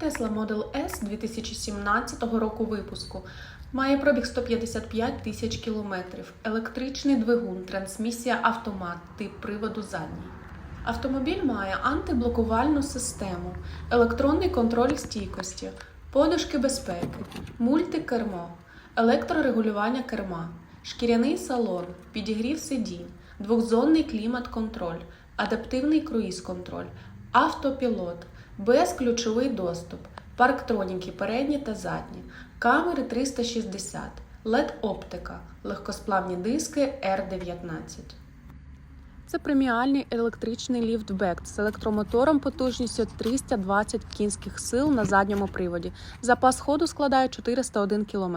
Tesla Model S 2017 року випуску. Має пробіг 155 тисяч кілометрів, електричний двигун, трансмісія автомат, тип приводу задній. Автомобіль має антиблокувальну систему, електронний контроль стійкості, подушки безпеки, мультикермо, електрорегулювання керма, шкіряний салон, підігрів сидінь, двохзонний клімат-контроль, адаптивний круїз-контроль, автопілот, безключовий доступ, парктроніки передні та задні, камери 360, LED-оптика, легкосплавні диски R19. Це преміальний електричний ліфтбек з електромотором потужністю 320 кінських сил на задньому приводі. Запас ходу складає 401 км.